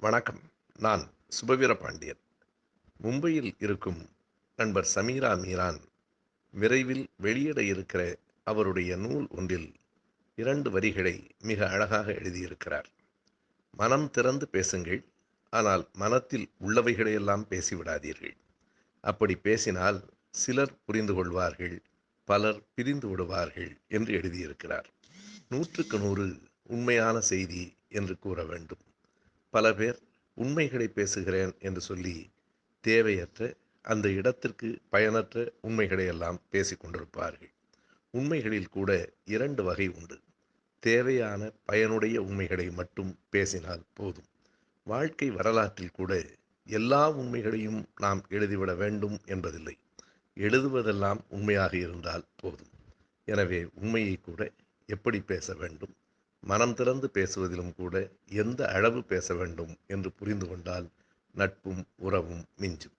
வணக்கம். நான் சுபவீர பாண்டியன் மும்பையில் இருக்கும் நண்பர் சமீரா மீரான் விரைவில் வெளியிட இருக்கிற அவருடைய நூல் ஒன்றில் இரண்டு வரிகளை மிக அழகாக எழுதியிருக்கிறார். மனம் திறந்து பேசுங்கள் ஆனால் மனத்தில் உள்ளவைகளையெல்லாம் பேசிவிடாதீர்கள். அப்படி பேசினால் சிலர் புரிந்து கொள்வார்கள் பலர் பிரிந்து விடுவார்கள் என்று எழுதியிருக்கிறார். நூற்றுக்கு நூறு உண்மையான செய்தி என்று கூற வேண்டும். பல பேர் உண்மைகளை பேசுகிறேன் என்று சொல்லி தேவையற்ற அந்த இடத்திற்கு பயனற்ற உண்மைகளை எல்லாம் பேசிக் கொண்டிருப்பார்கள். உண்மைகளில் கூட இரண்டு வகை உண்டு. தேவையான பயனுடைய உண்மைகளை மட்டும் பேசினால் போதும். வாழ்க்கை வரலாற்றில் கூட எல்லா உண்மைகளையும் நாம் எழுதிவிட வேண்டும் என்பதில்லை. எழுதுவதெல்லாம் உண்மையாக இருந்தால் போதும். எனவே உண்மையை கூட எப்படி பேச வேண்டும்? மனம் திறந்து பேசுவதிலும் கூட எந்த அளவு பேச வேண்டும் என்று புரிந்து கொண்டால் நட்பும் உறவும் மிஞ்சும்.